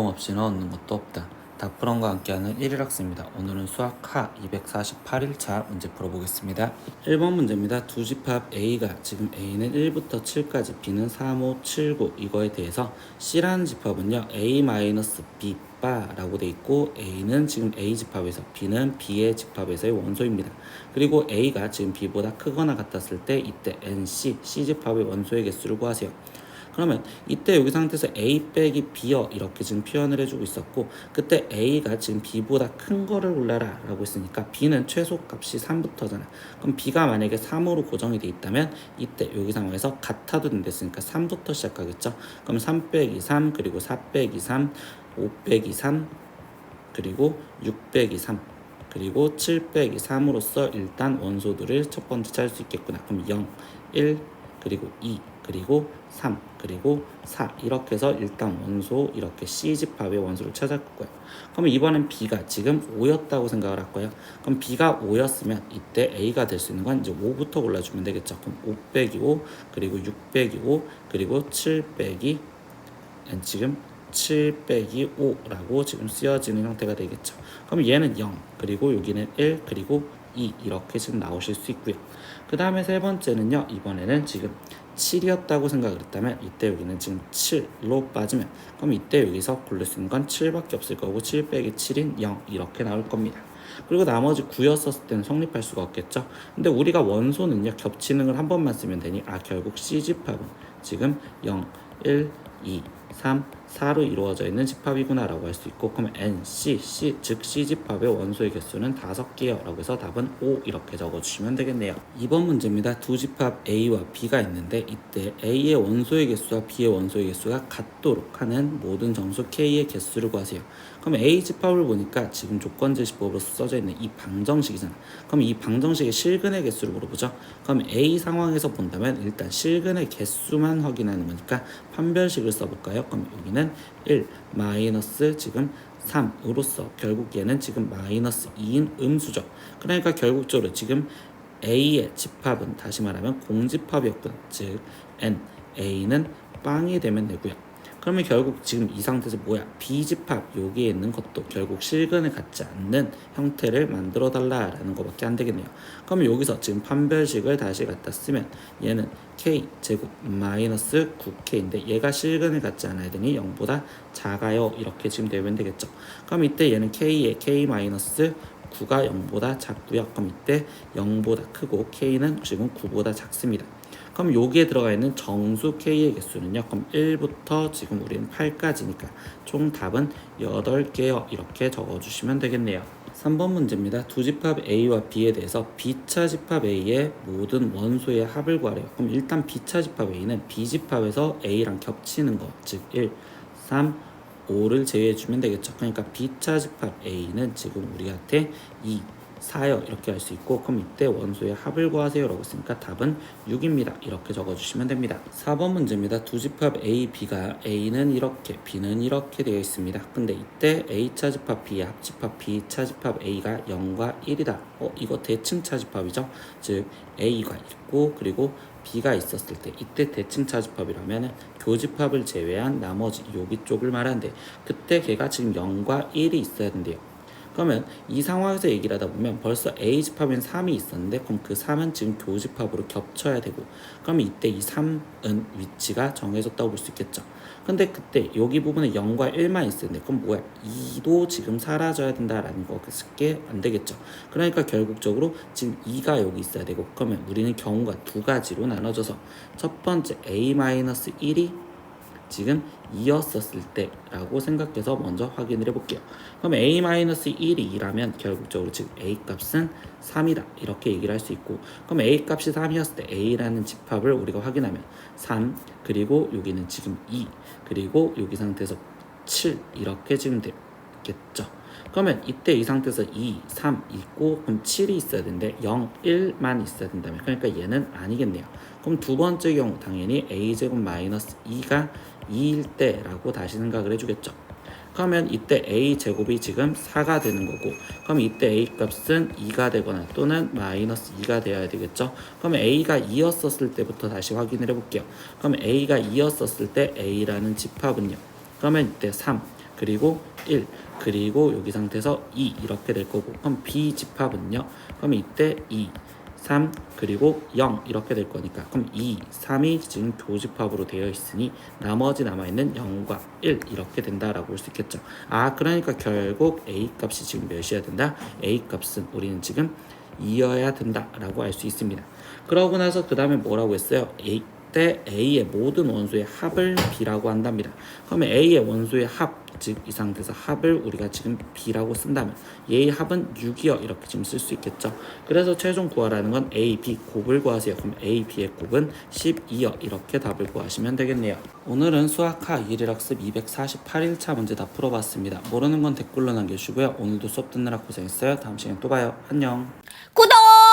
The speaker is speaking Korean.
고통 없이는 얻는 것도 없다. 다프런과 함께하는 1일 학습입니다. 오늘은 수학 하 248일차 문제 풀어보겠습니다. 1번 문제입니다. 두 집합 A가 지금 A는 1부터 7까지 B는 3, 5, 7, 9 이거에 대해서 C라는 집합은요 A-B 바라고 돼 있고 A는 지금 A 집합에서 B는 B의 집합에서의 원소입니다. 그리고 A가 지금 B보다 크거나 같았을 때 이때 NC, C 집합의 원소의 개수를 구하세요. 그러면 이때 여기 상태에서 A 빼기 B여 이렇게 지금 표현을 해주고 있었고 그때 A가 지금 B보다 큰 거를 골라라 라고 했으니까 B는 최소값이 3부터잖아. 그럼 B가 만약에 3으로 고정이 돼 있다면 이때 여기 상황에서 같아도 된댔으니까 3부터 시작하겠죠? 그럼 3 빼기 3 그리고 4 빼기 3 5 빼기 3 그리고 6 빼기 3 그리고 7 빼기 3으로써 일단 원소들을 첫 번째 찾을 수 있겠구나. 그럼 0 1 그리고 2 그리고 3 그리고 4 이렇게 해서 일단 원소 이렇게 C 집합의 원소를 찾을 거고요. 그러면 이번엔 B가 지금 5였다고 생각을 할 거예요. 그럼 B가 5였으면 이때 A가 될 수 있는 건 이제 5부터 골라주면 되겠죠. 그럼 5 빼기 5 그리고 6 빼기 5 그리고 7 빼기 지금 7 빼기 5라고 지금 쓰여지는 형태가 되겠죠. 그럼 얘는 0 그리고 여기는 1 그리고 2 이렇게 지금 나오실 수 있고요. 그 다음에 세 번째는요. 이번에는 지금 7이었다고 생각을 했다면 이때 여기는 지금 7로 빠지면 그럼 이때 여기서 고를 수 있는 건 7밖에 없을 거고 7 빼기 7인 0 이렇게 나올 겁니다. 그리고 나머지 9였었을 때는 성립할 수가 없겠죠. 근데 우리가 원소는요 겹치는 걸 한 번만 쓰면 되니 아 결국 C 집합은 지금 0, 1, 2, 3, 4로 이루어져 있는 집합이구나 라고 할 수 있고 그러면 N, C, C 즉 C 집합의 원소의 개수는 5개요. 라고 해서 답은 5 이렇게 적어주시면 되겠네요. 2번 문제입니다. 두 집합 A와 B가 있는데 이때 A의 원소의 개수와 B의 원소의 개수가 같도록 하는 모든 정수 K의 개수를 구하세요. 그럼 A 집합을 보니까 지금 조건 제시법으로 써져 있는 이 방정식이잖아. 그럼 이 방정식의 실근의 개수를 물어보죠. 그럼 A 상황에서 본다면 일단 실근의 개수만 확인하는 거니까 판별식을 써볼까요 그럼 여기는 1 마이너스 지금 3으로써 결국 얘는 지금 마이너스 2인 음수죠. 그러니까 결국적으로 지금 A의 집합은 다시 말하면 공집합이었군. 즉 N A는 빵이 되면 되고요. 그러면 결국 지금 이 상태에서 뭐야? B집합 여기에 있는 것도 결국 실근을 갖지 않는 형태를 만들어 달라라는 것밖에 안 되겠네요. 그러면 여기서 지금 판별식을 다시 갖다 쓰면 얘는 K 제곱 마이너스 9K인데 얘가 실근을 갖지 않아야 되니 0보다 작아요. 이렇게 지금 되면 되겠죠. 그럼 이때 얘는 K의 K 마이너스 9가 0보다 작고요. 그럼 이때 0보다 크고 K는 지금 9보다 작습니다. 그럼 여기에 들어가 있는 정수 K의 개수는요. 그럼 1부터 지금 우리는 8까지니까 총 답은 8개요. 이렇게 적어주시면 되겠네요. 3번 문제입니다. 두 집합 A와 B에 대해서 B차 집합 A의 모든 원소의 합을 구하래요. 그럼 일단 B차 집합 A는 B집합에서 A랑 겹치는 거, 즉 1, 3, 5를 제외해 주면 되겠죠. 그러니까 B차 집합 A는 지금 우리한테 2, 4요. 이렇게 할 수 있고 그럼 이때 원소의 합을 구하세요 라고 했으니까 답은 6입니다. 이렇게 적어주시면 됩니다. 4번 문제입니다. 두 집합 A, B가 A는 이렇게 B는 이렇게 되어 있습니다. 근데 이때 A차 집합 B의 합집합 B차 집합 A가 0과 1이다. 어 이거 대칭차 집합이죠? 즉 A가 있고 그리고 B가 있었을 때 이때 대칭 차 집합이라면 교집합을 제외한 나머지 여기 쪽을 말하는데 그때 걔가 지금 0과 1이 있어야 된대요 그러면 이 상황에서 얘기를 하다 보면 벌써 A 집합엔 3이 있었는데 그럼 그 3은 지금 교집합으로 겹쳐야 되고 그러면 이때 이 3은 위치가 정해졌다고 볼 수 있겠죠. 근데 그때 여기 부분에 0과 1만 있었는데 그럼 뭐야? 2도 지금 사라져야 된다라는 거게 안 되겠죠. 그러니까 결국적으로 지금 2가 여기 있어야 되고 그러면 우리는 경우가 두 가지로 나눠져서 첫 번째 A-1이 지금 2였었을 때라고 생각해서 먼저 확인을 해볼게요. 그럼 a-1이 2라면 결국적으로 지금 a 값은 3이다 이렇게 얘기를 할 수 있고 그럼 a 값이 3이었을 때 a라는 집합을 우리가 확인하면 3 그리고 여기는 지금 2 그리고 여기 상태에서 7 이렇게 지금 되겠죠. 그러면 이때 이 상태에서 2, 3 있고 그럼 7이 있어야 되는데 0, 1만 있어야 된다면 그러니까 얘는 아니겠네요. 그럼 두 번째 경우 당연히 a제곱 마이너스 2가 2일 때라고 다시 생각을 해주겠죠. 그러면 이때 a 제곱이 지금 4가 되는 거고 그럼 이때 a 값은 2가 되거나 또는 마이너스 2가 되어야 되겠죠. 그러면 a가 2였었을 때부터 다시 확인을 해볼게요. 그럼 a가 2였었을 때 a라는 집합은요. 그러면 이때 3 그리고 1 그리고 여기 상태에서 2 이렇게 될 거고. 그럼 B 집합은요? 그럼 이때 2 3 그리고 0 이렇게 될 거니까. 그럼 2, 3이 지금 교집합으로 되어 있으니 나머지 남아있는 0과 1 이렇게 된다라고 볼 수 있겠죠. 아 그러니까 결국 A 값이 지금 몇이어야 된다? A 값은 우리는 지금 2여야 된다라고 알 수 있습니다. 그러고 나서 그 다음에 뭐라고 했어요? A 때 A의 모든 원소의 합을 B라고 한답니다 그러면 A의 원소의 합, 즉 이 상태에서 합을 우리가 지금 B라고 쓴다면 얘의 합은 6이요 이렇게 지금 쓸 수 있겠죠. 그래서 최종 구하라는 건 A, B 곱을 구하세요. 그럼 A, B의 곱은 12요 이렇게 답을 구하시면 되겠네요. 오늘은 수학하 1일학습 248일차 문제 다 풀어봤습니다. 모르는 건 댓글로 남겨주시고요. 오늘도 수업 듣느라 고생했어요. 다음 시간에 또 봐요. 안녕. 구독!